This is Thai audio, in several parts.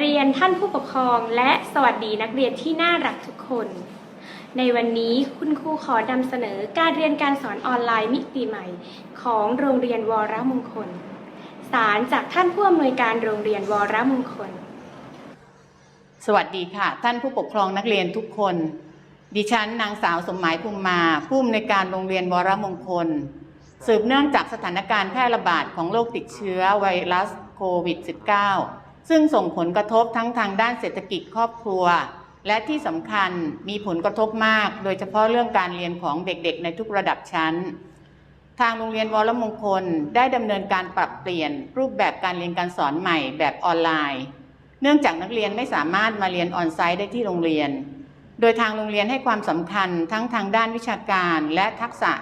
เรียนท่านผู้ปกครองและสวัสดีนักเรียนที่น่ารักทุกคน ในวันนี้คุณครูขอนำเสนอการเรียนการสอนออนไลน์มิติใหม่ ของโรงเรียนวรมงคล สารจากท่านผู้อำนวยการโรงเรียนวรมงคล สวัสดีค่ะ ท่านผู้ปกครองนักเรียนทุกคน ดิฉันนางสาวสมหมายภูมิมา ผู้อำนวยการโรงเรียนวรมงคล สืบเนื่องจากสถานการณ์แพร่ระบาดของโรคติดเชื้อไวรัสโควิด -19 ซึ่งส่งผลกระทบทั้งทางด้านเศรษฐกิจครอบครัว และที่สำคัญมีผลกระทบมาก โดยเฉพาะเรื่องการเรียนของเด็กๆ ในทุกระดับชั้น ทางโรงเรียนวรมงคลได้ดำเนินการปรับเปลี่ยน รูปแบบการเรียนการสอนใหม่แบบออนไลน์ เนื่องจากนักเรียนไม่สามารถมาเรียนออนไซต์ได้ที่โรงเรียน โดยทางโรงเรียนให้ความสำคัญทั้งทางด้านวิชาการและทักษะ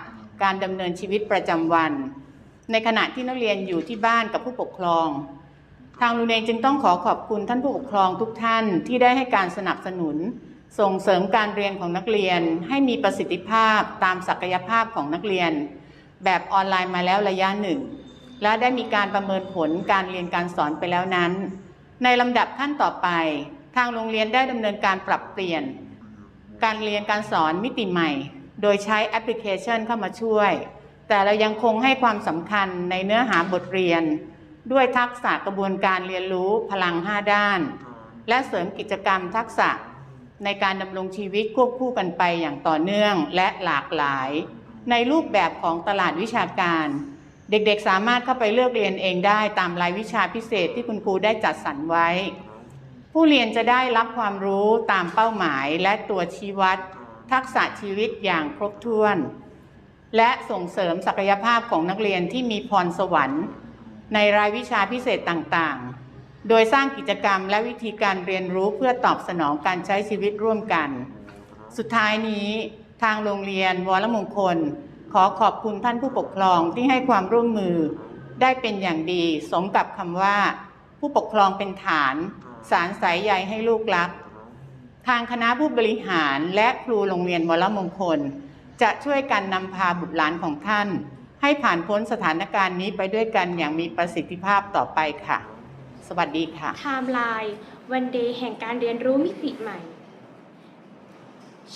การดำเนินชีวิตประจำวัน ในขณะที่นักเรียนอยู่ที่บ้านกับผู้ปกครอง ทางโรงเรียนจึงต้องขอขอบคุณท่านผู้ปกครองทุกท่านที่ได้ให้การสนับสนุน ส่งเสริมการเรียนของนักเรียน ให้มีประสิทธิภาพตามศักยภาพของนักเรียน แบบออนไลน์มาแล้วระยะหนึ่ง และได้มีการประเมินผลการเรียนการสอนไปแล้วนั้น ในลำดับขั้นต่อไป ทางโรงเรียนได้ดำเนินการปรับเปลี่ยน การเรียนการสอนมิติใหม่ โดยใช้แอปพลิเคชันเข้ามาช่วย แต่เรายังคงให้ความสำคัญในเนื้อหาบทเรียน ด้วยทักษะกระบวนการเรียนรู้พลัง 5 ด้าน และเสริมกิจกรรมทักษะในการดำรงชีวิตควบคู่กันไปอย่างต่อเนื่องและหลากหลาย ในรูปแบบของตลาดวิชาการ เด็กๆ สามารถเข้าไปเลือกเรียนเองได้ตามรายวิชาพิเศษที่คุณครูได้จัดสรรไว้ ผู้เรียนจะได้รับความรู้ตามเป้าหมายและตัวชี้วัด ทักษะชีวิตอย่างครบถ้วน และส่งเสริมศักยภาพของนักเรียนที่มีพรสวรรค์ ในรายวิชาพิเศษต่างๆ โดยสร้างกิจกรรมและวิธีการเรียนรู้เพื่อตอบสนองการใช้ชีวิตร่วมกัน สุดท้ายนี้ทางโรงเรียนวรมงคล ขอขอบคุณท่านผู้ปกครองที่ให้ความร่วมมือ ได้เป็นอย่างดีสมกับคำว่า ผู้ปกครองเป็นฐาน สารสายใยให้ลูกรัก ทางคณะผู้บริหารและครูโรงเรียนวรมงคล จะช่วยกันนำพาบุตรหลานของท่าน ให้ผ่านพ้นสถานการณ์นี้ไปด้วยกันอย่างมีประสิทธิภาพต่อไปค่ะ สวัสดีค่ะ ไทม์ไลน์วันเดย์แห่งการเรียนรู้มิติใหม่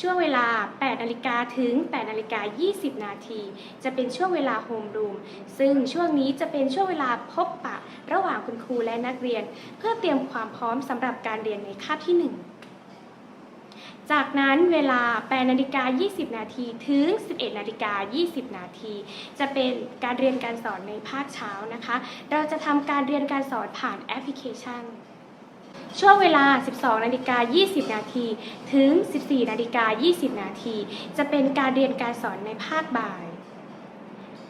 ช่วงเวลา 8นาฬิกาถึง8นาฬิกา20 นาที จะเป็นช่วงเวลาโฮมรูม ซึ่งช่วงนี้จะเป็นช่วงเวลาพบปะ ระหว่างคุณครูและนักเรียน เพื่อเตรียมความพร้อมสำหรับการเรียนในคาบที่ 1 จากนั้นเวลา8นาฬิกา 20 นาทีถึง 11 นาฬิกา 20 นาที จะเป็นการเรียนการสอนในภาคเช้านะคะ เราจะทำการเรียนการสอนผ่านแอปพลิเคชัน ช่วงเวลา 12 นาฬิกา 20 นาทีถึง 14 นาฬิกา 20 นาที จะเป็นการเรียนการสอนในภาคบ่าย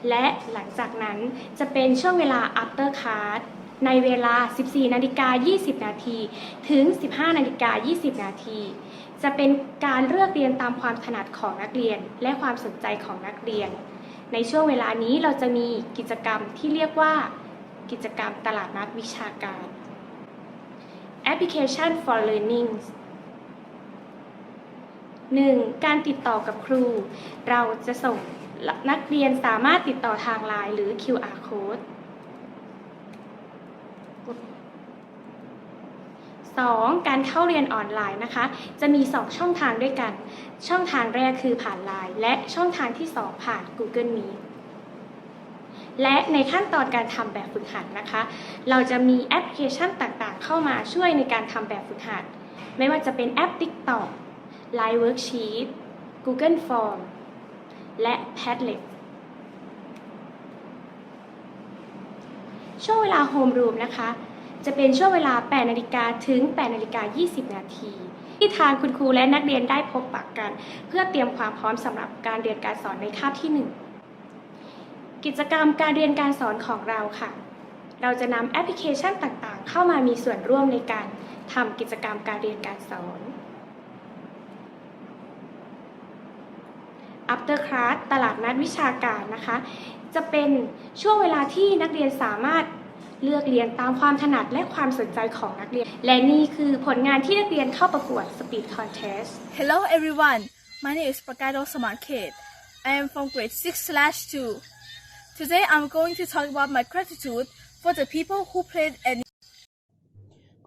และหลังจากนั้นจะเป็นช่วงเวลา after class ในเวลา 14 นาฬิกา 20 นาที ถึง 15 นาฬิกา 20 นาที จะเป็นการเลือกเรียนตามความถนัดของนักเรียน และความสนใจของนักเรียน ในช่วงเวลานี้เราจะมีกิจกรรมที่เรียกว่า กิจกรรมตลาดนัดวิชาการ Application for Learning 1. การติดต่อกับครู เราจะส่งนักเรียนสามารถติดต่อทางไลน์หรือ QR code 2. การเข้าเรียนออนไลน์นะคะ จะมี 2 ช่องทางด้วยกัน ช่องทางแรกคือผ่านไลน์และช่องทางที่ 2 ผ่าน Google Meet และในขั้นตอนการทำแบบฝึกหัดนะคะ เราจะมีแอปพลิเคชันต่างๆ เข้ามาช่วยในการทำแบบฝึกหัด ไม่ว่าจะเป็นแอป TikTok Line Worksheet Google Form และ Padlet ช่วงเวลาโฮมรูมนะคะ จะเป็นช่วงเวลา 8 นาฬิกาถึง 8 นาฬิกา 20 นาที ที่ทางคุณครูและนักเรียนได้พบปะกกัน เพื่อเตรียมความพร้อมสำหรับการเรียนการสอนในคาบที่ 1 กิจกรรมการเรียนการสอนของเราค่ะ เราจะนำแอปพลิเคชันต่างๆ เข้ามามีส่วนร่วมในการทำกิจกรรมการเรียนการสอน After class ตลาดนัดวิชาการนะคะ จะเป็นช่วงเวลาที่นักเรียนสามารถเลือกเรียนตามความถนัดและความสนใจของนักเรียน และนี่คือผลงานที่นักเรียนเข้าประกวด Speed Contest Hello everyone, my name is Prakado Samarkhet. I am from grade 6 slash 2. Today I'm going to talk about my gratitude for the people who played an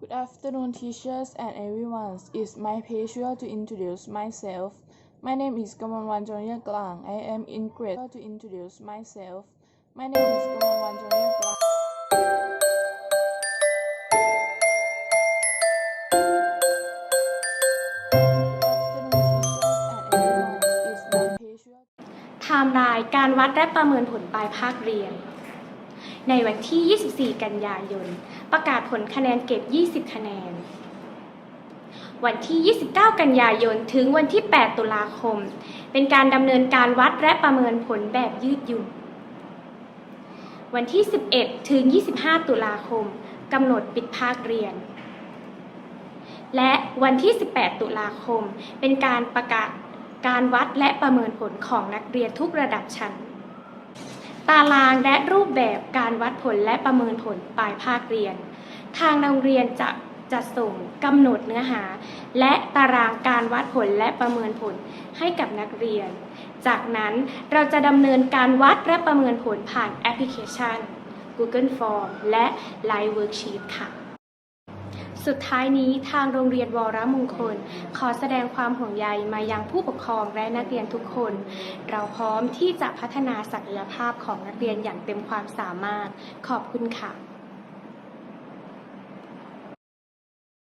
Good afternoon, teachers and everyone. It's my pleasure to introduce myself. My name is Kamalwan Joniya Klang. I am in grade to introduce myself. My name is Kamalwan Joniya Klang. ไทม์ไลน์การวัดและประเมินผลปลายภาคเรียน ในวันที่ 24 กันยายน ประกาศผลคะแนนเก็บ 20 คะแนน วันที่ 29 กันยายน ถึงวันที่ 8 ตุลาคม เป็นการดำเนินการวัดและประเมินผลแบบยืดหยุ่น วันที่ 11 ถึง 25 ตุลาคมกำหนดปิดภาคเรียน และวันที่ 18 ตุลาคม เป็นการประกาศการวัดและประเมินผลของนักเรียนทุกระดับชั้น ตารางและรูปแบบการวัดผลและประเมินผลปลายภาคเรียน ทางโรงเรียนจะ จัดส่งกำหนดเนื้อหา และตารางการวัดผลและประเมินผลให้กับนักเรียน จากนั้นเราจะดำเนินการวัดและประเมินผลผ่านแอปพลิเคชัน Google Form และ Live Worksheet ค่ะ สุดท้ายนี้ทางโรงเรียนวรมงคล ขอแสดงความห่วงใยมายังผู้ปกครองและนักเรียนทุกคน เราพร้อมที่จะพัฒนาศักยภาพของนักเรียนอย่างเต็มความสามารถ ขอบคุณค่ะ